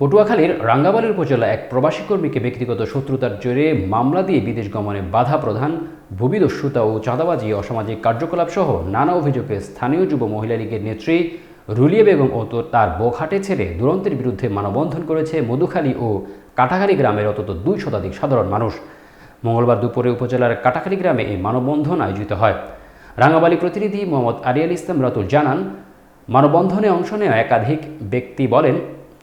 পটুয়াখালীর রাঙ্গাবালির উপজেলা এক প্রবাসী কর্মীকে ব্যক্তিগত শত্রুতার জেরে মামলা দিয়ে বিদেশ গমনে বাধা প্রদান, ভূমিদস্যুতা ও চাঁদাবাজি, অসামাজিক কার্যকলাপ সহ নানা অভিযোগে স্থানীয় যুব মহিলা লীগের নেত্রী রুলিয়া বেগম ও তার বোখাটে ছেড়ে দুরন্তের বিরুদ্ধে মানববন্ধন করেছে মধুখালী ও কাটাখালী গ্রামের অন্তত দুই শতাধিক সাধারণ মানুষ। মঙ্গলবার দুপুরে উপজেলার কাটাখালী গ্রামে এই মানববন্ধন আয়োজিত হয়। রাঙ্গাবালী প্রতিনিধি মোহাম্মদ আরিয়াল ইসলাম রাতুল জানান, মানববন্ধনে অংশ নেওয়া একাধিক ব্যক্তি বলেন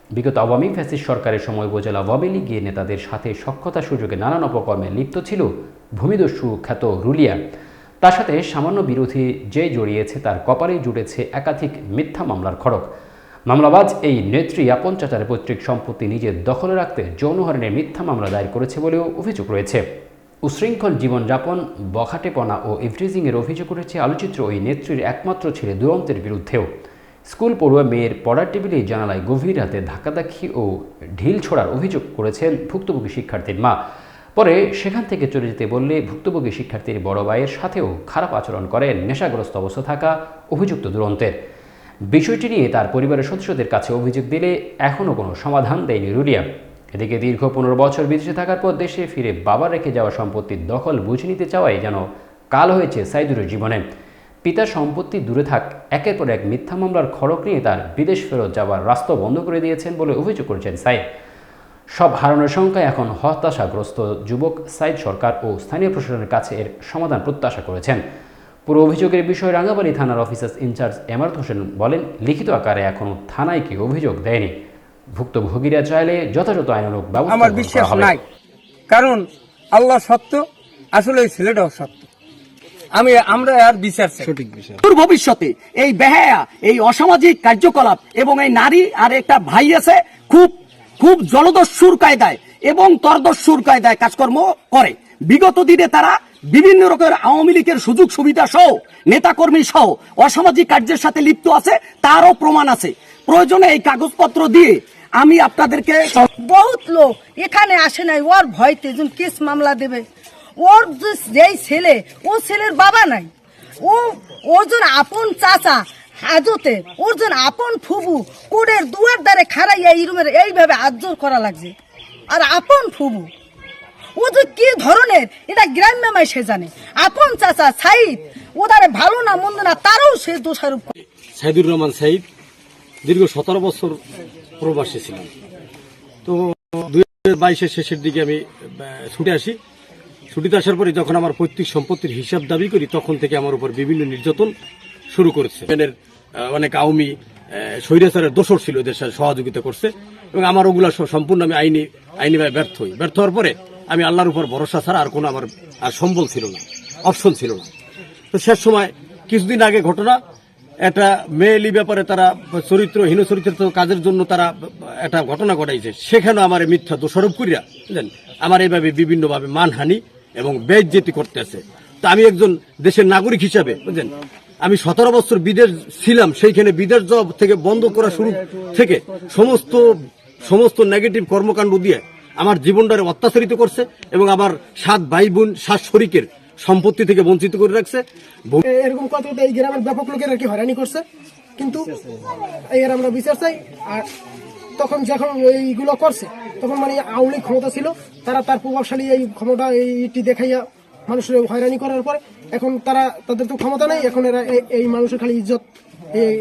বিগত আওয়ামী ফ্যাসিস্ট সরকারের সময় উপজেলা আওয়ামী লীগের নেতাদের সাথে সক্ষতা সুযোগে নানান অপকর্মে লিপ্ত ছিল ভূমিদস্যু খ্যাত রুলিয়া। তার সাথে সামান্য বিরোধী যে জড়িয়েছে তার কপালেই জুটেছে একাধিক মিথ্যা মামলার খড়ক মামলাবাজ এই নেত্রী আপন চাচার পৈতৃক সম্পত্তি নিজের দখলে রাখতে যৌনহরণের মিথ্যা মামলা দায়ের করেছে বলেও অভিযোগ রয়েছে। উশৃঙ্খল জীবনযাপন, বখাটেপনা ও ইভটিজিংয়ের অভিযোগ উঠেছে আলোচিত্র ওই নেত্রীর একমাত্র ছেলে দুরন্তের বিরুদ্ধেও। স্কুল পড়ুয়া মেয়ের পড়ার টেবিলে জানালায় গভীর রাতে ধাক্কাধাক্কি ও ঢিল ছোড়ার অভিযোগ করেছেন ভুক্তভোগী শিক্ষার্থীর মা। পরে সেখান থেকে চলে যেতে বললে ভুক্তভোগী শিক্ষার্থীর বড় ভাইয়ের সাথেও খারাপ আচরণ করেন, নেশাগ্রস্ত অবস্থা থাকা অভিযুক্ত দুরন্তের। বিষয়টি নিয়ে তার পরিবারের সদস্যদের কাছে অভিযোগ দিলে এখনও কোনো সমাধান দেয়নি রুলিয়া। এদিকে দীর্ঘ পনেরো বছর বিদেশে থাকার পর দেশে ফিরে বাবা রেখে যাওয়া সম্পত্তির দখল বুঝে নিতে চাওয়াই যেন কাল হয়েছে সাইদুরের জীবনে। পিতার সম্পত্তি দূরে থাক একের পর এক মিথ্যা মামলার খড়ক নিয়ে তার বিদেশ ফেরত যাওয়ার রাস্তা বন্ধ করে দিয়েছেন বলে অভিযোগ করেছেন সাইদ। সব হারানোর সংখ্যায় এখন হতাশাগ্রস্ত যুবক সাইদ সরকার ও স্থানীয় প্রশাসনের কাছে এর সমাধান প্রত্যাশা করেছেন। পুরো অভিযোগের বিষয়ে রাঙ্গাবাড়ি থানার অফিসার ইনচার্জ এমারত হোসেন বলেন লিখিত আকারে এখনও থানায় কি অভিযোগ দেয়নি। ভুক্তভোগীরা চাইলে যথাযথ আইনানুগ ব্যবস্থা আমার বিশ্বাস নাই। কারণ আল্লাহ সত্য আসলে এই ছেলেটাও সত্য। আমি আমরা আর বিচার সঠিক দূর ভবিষ্যতে এই বেহায়া এই অসামাজিক কার্যকলাপ এবং এই নারী আর একটা ভাই আছে খুব খুব জলদস্যুর কায়দায় এবং তরদস্যুর কায়দায় কাজকর্ম করে। বিগত দিনে তারা বিভিন্ন রকমের আওয়ামী লীগের সুযোগ সুবিধা সহ নেতাকর্মী সহ অসামাজিক কার্যের সাথে লিপ্ত আছে তারও প্রমাণ আছে। প্রয়োজনে এই কাগজপত্র দিয়ে আমি আপনাদেরকে বহুত লোক এখানে আসে নাই ওর ভয়তে যেন কেস মামলা দেবে। ওর যেই ছেলে, ও ছেলের বাবা নাই। ও, ওর জন আপন চাচা হাজতে, ওর জন আপন ফুবু, কোডের দুয়ার দ্বারে খারাইয়া এই রুমের এইভাবে আজ্জোর করা লাগছে। আর আপন ফুবু, ও যে কি ধরনের, এটা গ্রাম্য মাই সে জানে। আপন চাচা সাইদ ওদারে ভালো না মন্দ না, তারও সে দোষারোপ করে। সাইদুর রহমান সাইদ দীর্ঘ সতেরো বছর প্রবাসী ছিলাম তো দুই বাইশের শেষের দিকে আমি ছুটে আসি। ছুটিতে আসার পরে যখন আমার পৈতৃক সম্পত্তির হিসাব দাবি করি, তখন থেকে আমার উপর বিভিন্ন নির্যাতন শুরু করেছে। অনেক আওয়ামী স্বৈরাচারের দোষর ছিল সাথে সহযোগিতা করছে এবং আমার ওগুলো সম্পূর্ণ আমি আইনি, আইনিভাবে ব্যর্থ হই। ব্যর্থ হওয়ার পরে আমি আল্লাহর উপর ভরসা ছাড়া আর কোনো আমার, আর সম্বল ছিল না, অপশন ছিল না। তো শেষ সময়, কিছুদিন আগে ঘটনা, একটা মেয়েলি ব্যাপারে তারা চরিত্র, হীন চরিত্র কাজের জন্য তারা, একটা ঘটনা ঘটাইছে। সেখানে আমার মিথ্যা দোষারোপ করিয়া, বুঝলেন? আমার এইভাবে বিভিন্নভাবে মানহানি এবং বেজ্জেতি করতেছে। তো আমি একজন দেশের নাগরিক হিসাবে, বুঝলেন? আমি সতেরো বছর বিদেশ ছিলাম, সেইখানে বিদেশ জব থেকে বন্ধ করা শুরু থেকে সমস্ত সমস্ত নেগেটিভ কর্মকাণ্ড দিয়ে আমার জীবনটারে অত্যাচারিত করছে এবং আমার সাত ভাই বোন সাত শরিকের সম্পত্তি থেকে বঞ্চিত করে রাখছে। এরকম কত এই গ্রামের ব্যাপক লোকের আর কি হয়রানি করছে? কিন্তু এর আমরা বিচার চাই, আর তখন যখন এইগুলো করছে, তখন মানে আওয়ামী ক্ষমতা ছিল, তারা তার প্রভাবশালী এই ক্ষমতা এইটি দেখাইয়া মানুষের হয়রানি করার পর এখন তারা, তাদের তো ক্ষমতা নেই, এখন এরা এই- মানুষের খালি ইজ্জত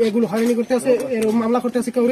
এগুলো হয়রানি করতে আছে এর মামলা করতে আছে কেউ